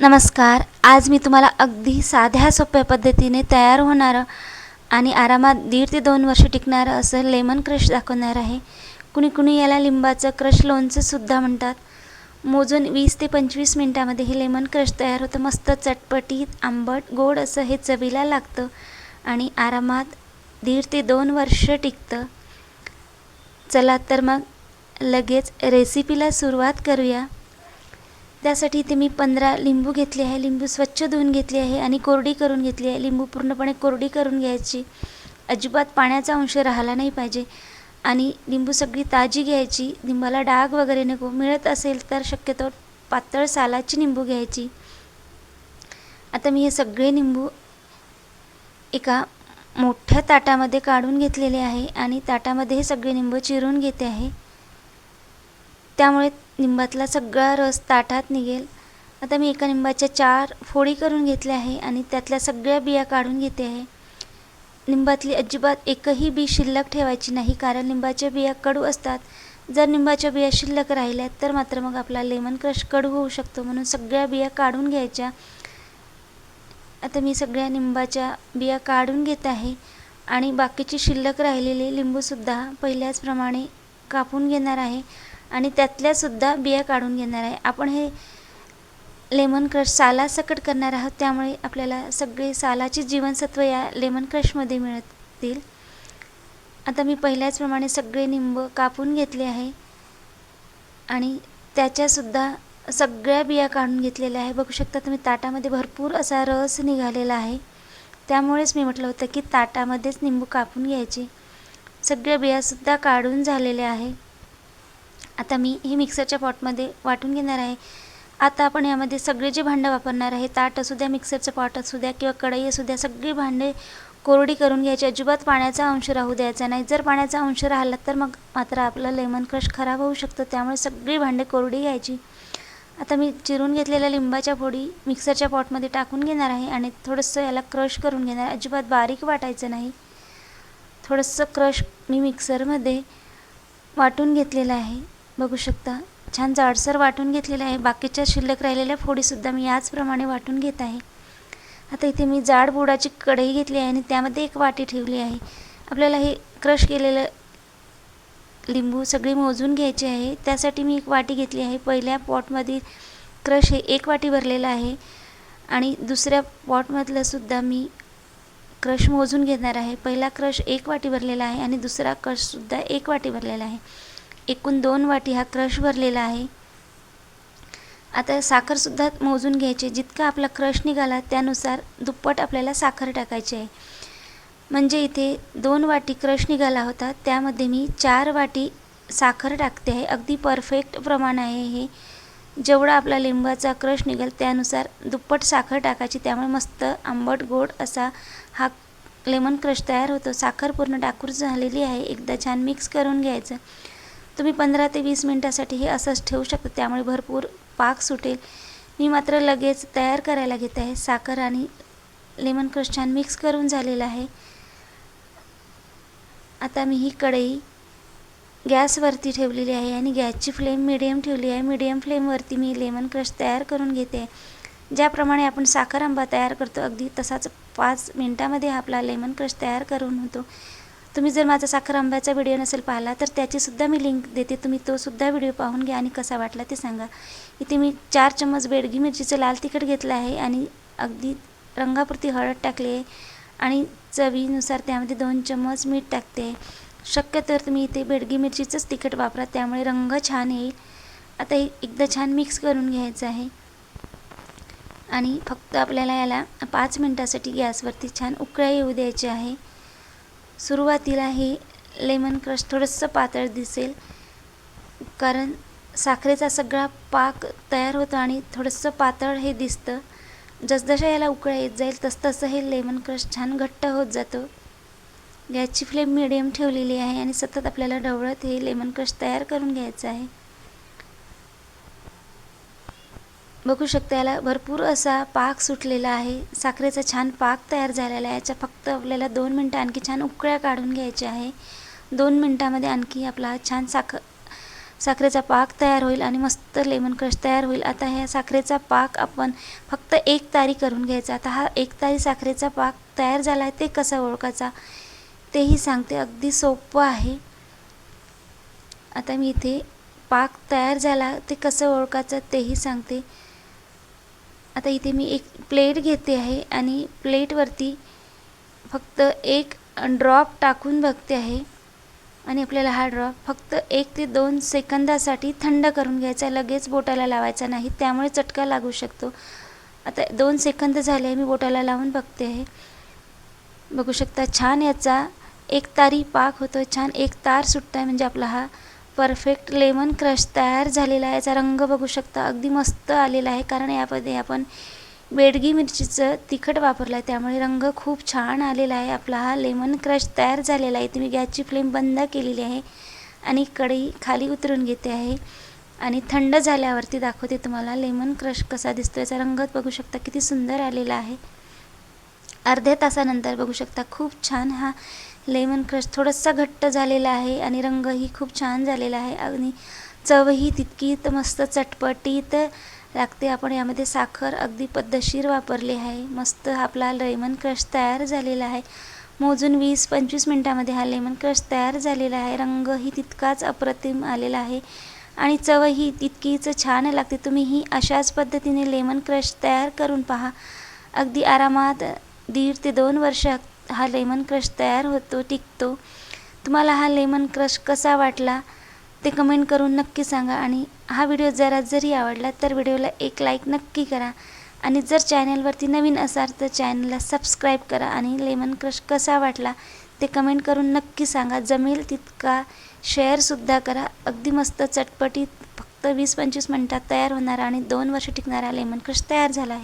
नमस्कार. आज मी तुम्हाला अगदी साध्या सोप्या पद्धतीने तयार होणारं आणि आरामात दीड ते दोन वर्ष टिकणारं असं लेमन क्रश दाखवणार आहे. कुणी कुणी याला लिंबाचं क्रश लोणचंसुद्धा म्हणतात. मोजून वीस ते पंचवीस मिनटामध्ये हे लेमन क्रश तयार होतं. मस्त चटपटीत आंबट गोड असं हे चवीला लागतं आणि आरामात दीड ते दोन वर्ष टिकतं. चला तर मग लगेच रेसिपीला सुरुवात करूया. त्यासाठी इथे मी पंधरा लिंबू घेतले आहे. लिंबू स्वच्छ धुवून घेतले आहे आणि कोरडी करून घेतली आहे. लिंबू पूर्णपणे कोरडी करून घ्यायची. अजिबात पाण्याचा अंश राहिला नाही पाहिजे. आणि लिंबू सगळी ताजी घ्यायची. लिंबाला डाग वगैरे नको. मिळत असेल तर शक्यतो पातळ सालाची लिंबू घ्यायची. आता मी हे सगळे निंबू एका मोठ्या ताटामध्ये काढून घेतलेले आहे आणि ताटामध्ये हे सगळे लिंबू चिरून घेते आहे. त्यामुळे निंबातला सगळा रस ताटात निघेल. आता मी एका निंबाच्या चार फोडी करून घेतल्या आहे आणि त्यातल्या सगळ्या बिया काढून घेते आहे. निंबातली अजिबात एकही बी शिल्लक ठेवायची नाही कारण लिंबाच्या बिया कडू असतात. जर निंबाच्या बिया शिल्लक राहिल्या तर मात्र मग आपला लेमन क्रश कडू होऊ शकतो म्हणून सगळ्या बिया काढून घ्यायच्या. आता मी सगळ्या निंबाच्या बिया काढून घेत आहे आणि बाकीची शिल्लक राहिलेले लिंबूसुद्धा पहिल्याचप्रमाणे कापून घेणार आहे. आणि त्यातल्यासुद्धा बिया काढून घेणार आहे. आपण हे लेमन क्रश सालासकट करणार आहोत त्यामुळे आपल्याला सगळे सालाची जीवनसत्व या लेमन क्रशमध्ये मिळतील. आता मी पहिल्याचप्रमाणे सगळे निंब कापून घेतले आहे. आणि त्याच्यासुद्धा सगळ्या बिया काढून घेतलेल्या आहे. बघू शकता तुम्ही ताटामध्ये भरपूर असा रस निघालेला आहे. त्यामुळेच मी म्हटलं होतं की ताटामध्येच निंबू कापून घ्यायचे. सगळ्या बियासुद्धा काढून झालेल्या आहे. आता मी हे मिक्सरच्या पॉटमध्ये वाटून घेणार आहे. आता आपण यामध्ये सगळे जे भांडं वापरणार आहे ताट असू द्या मिक्सरचं पॉट असू द्या किंवा कढई असू द्या सगळी भांडे कोरडी करून घ्यायची. अजिबात पाण्याचा अंश राहू द्यायचा नाही. जर पाण्याचा अंश राहिला तर मग मात्र आपलं लेमन क्रश खराब होऊ शकतं. त्यामुळे सगळी भांडे कोरडी घ्यायची. आता मी चिरून घेतलेल्या लिंबाच्या फोडी मिक्सरच्या पॉटमध्ये टाकून घेणार आहे आणि थोडंसं याला क्रश करून घेणार. अजिबात बारीक वाटायचं नाही. थोडंसं क्रश मी मिक्सरमध्ये वाटून घेतलेलं आहे. बघू शकता. छान जाडसर वाटून घेतलेलं आहे. बाकीच्या शिल्लक राहिलेल्या फोडीसुद्धा मी याचप्रमाणे वाटून घेत आहे. आता इथे मी जाड बुडाची कढई घेतली आहे आणि त्यामध्ये एक वाटी ठेवली आहे. आपल्याला हे क्रश केलेलं लिंबू सगळी मोजून घ्यायची आहे. त्यासाठी मी एक वाटी घेतली आहे. पहिल्या पॉटमध्ये क्रश हे एक वाटी भरलेलं आहे. आणि दुसऱ्या पॉटमधलंसुद्धा मी क्रश मोजून घेणार आहे. पहिला क्रश एक वाटी भरलेला आहे आणि दुसरा क्रशसुद्धा एक वाटी भरलेला आहे. एकूण दोन वाटी हा क्रश भरलेला आहे. आता साखरसुद्धा मोजून घ्यायची. जितका आपला क्रश निघाला त्यानुसार दुप्पट आपल्याला साखर टाकायची आहे. म्हणजे इथे दोन वाटी क्रश निघाला होता. त्यामध्ये मी चार वाटी साखर टाकते आहे. अगदी परफेक्ट प्रमाण आहे हे. जेवढा आपला लिंबाचा क्रश निघेल त्यानुसार दुप्पट साखर टाकायची. त्यामुळे मस्त आंबट गोड असा हा लेमन क्रश तयार होतो. साखर पूर्ण टाकूर झालेली आहे. एकदा छान मिक्स करून घ्यायचं. तुम्ही पंधरा ते वीस मिनटासाठी हे असंच ठेवू शकता. त्यामुळे भरपूर पाक सुटेल. मी मात्र लगेच तयार करायला घेत आहे. साखर आणि लेमन क्रश छान मिक्स करून झालेलं आहे. आता मी ही कढई गॅसवरती ठेवलेली आहे आणि गॅसची फ्लेम मिडियम ठेवली आहे. मिडियम फ्लेमवरती मी लेमन क्रश तयार करून घेते. ज्याप्रमाणे आपण साखर आंबा तयार करतो अगदी तसाच पाच मिनटामध्ये आपला लेमन क्रश तयार करून होतो. तुम्ही जर माझा साखर आंब्याचा व्हिडिओ नसेल पाहिला तर त्याचीसुद्धा मी लिंक देते. तुम्ही तोसुद्धा व्हिडिओ पाहून घ्या आणि कसा वाटला ते सांगा. इथे मी चार चम्मच बेडगी मिरचीचं लाल तिखट घेतलं आहे आणि अगदी रंगापुरती हळद टाकली आहे आणि चवीनुसार त्यामध्ये दोन चम्मच मीठ टाकते. शक्यतर तुम्ही इथे बेडगी मिरचीचंच तिखट वापरा त्यामुळे रंग छान येईल. आता एकदा छान मिक्स करून घ्यायचं आहे. आणि फक्त आपल्याला याला पाच मिनटासाठी गॅसवरती छान उकळ्या येऊ द्यायची आहे. सुरुवातीला हे लेमन क्रश थोडंसं पातळ दिसेल कारण साखरेचा सगळा पाक तयार होतो आणि थोडंसं पातळ हे दिसतं. जसजशा याला उकळा येत जाईल तसतसं हे लेमन क्रश छान घट्ट होत जातो. गॅसची फ्लेम मिडियम ठेवलेली आहे आणि सतत आपल्याला ढवळत हे लेमन क्रश तयार करून घ्यायचं आहे. बघू शकता याला भरपूर असा पाक सुटलेला आहे. साखरेचा छान पाक तयार झालेला आहे. याच्या फक्त आपल्याला दोन मिनटं आणखी छान उकळ्या काढून घ्यायच्या आहे. दोन मिनटामध्ये आणखी आपला छान साखर साखरेचा पाक तयार होईल आणि मस्त लेमन क्रश तयार होईल. आता ह्या साखरेचा पाक आपण फक्त एक तारी करून घ्यायचा. आता हा एक तारी साखरेचा पाक तयार झाला आहे ते कसा ओळखायचा तेही सांगते. अगदी सोपं आहे. आता मी इथे पाक तयार झाला ते कसं ओळखायचं तेही सांगते. आता इथे मी एक प्लेट घेते आहे आणि प्लेटवरती फक्त एक ड्रॉप टाकून बघते आहे. आणि आपल्याला हा ड्रॉप फक्त एक ते दोन सेकंदासाठी थंड करून घ्यायचा लगेच बोटाला लावायचा नाही. त्यामुळे चटका लागू शकतो. आता दोन सेकंद झाले आहे मी बोटाला लावून बघते आहे. बघू शकता छान याचा एक तारी पाक होतो आहे छान एक तार सुटत आहे म्हणजे आपला हा परफेक्ट लेमन क्रश तयार झालेला आहे. याचा रंग बघू शकता. अगदी मस्त आलेला आहे. कारण यामध्ये आपण बेडगी मिरचीचं तिखट वापरलं आहे त्यामुळे रंग खूप छान आलेला आहे. आपला हा लेमन क्रश तयार झालेला आहे. तुम्ही गॅसची फ्लेम बंद केलेली आहे. आणि कढई खाली उतरून घेते आहे. आणि थंड झाल्यावरती दाखवते तुम्हाला लेमन क्रश कसा दिसतो याचा रंग बघू शकता किती सुंदर आलेला आहे. अर्ध्या तासानंतर बघू शकता. खूप छान हा लेमन क्रश थोडासा घट्ट झालेला आहे आणि रंगही खूप छान झालेला आहे आणि चवही तितकी मस्त चटपटीत लागते. आपण यामध्ये साखर अगदी पद्धतशीर वापरली आहे. मस्त आपला लेमन क्रश तयार झालेला आहे. मोजून वीस पंचवीस मिनटामध्ये हा लेमन क्रश तयार झालेला आहे. रंगही तितकाच अप्रतिम आलेला आहे आणि चवही तितकीच छान लागते. तुम्हीही अशाच पद्धतीने लेमन क्रश तयार करून पहा. अगदी आरामात दीड ते दोन वर्ष हा लेमन क्रश तयार होतो टिकतो. तुम्हाला हा लेमन क्रश कसा वाटला ते कमेंट करून नक्की सांगा आणि हा व्हिडिओ जरा जरी आवडला तर व्हिडिओला एक लाईक नक्की करा. आणि जर चॅनलवरती नवीन असाल तर चॅनलला सबस्क्राईब करा आणि लेमन क्रश कसा वाटला ते कमेंट करून नक्की सांगा. जमेल तितका शेअरसुद्धा करा. अगदी मस्त चटपटीत फक्त वीस पंचवीस मिनटात तयार होणारा आणि दोन वर्ष टिकणारा लेमन क्रश तयार झाला आहे.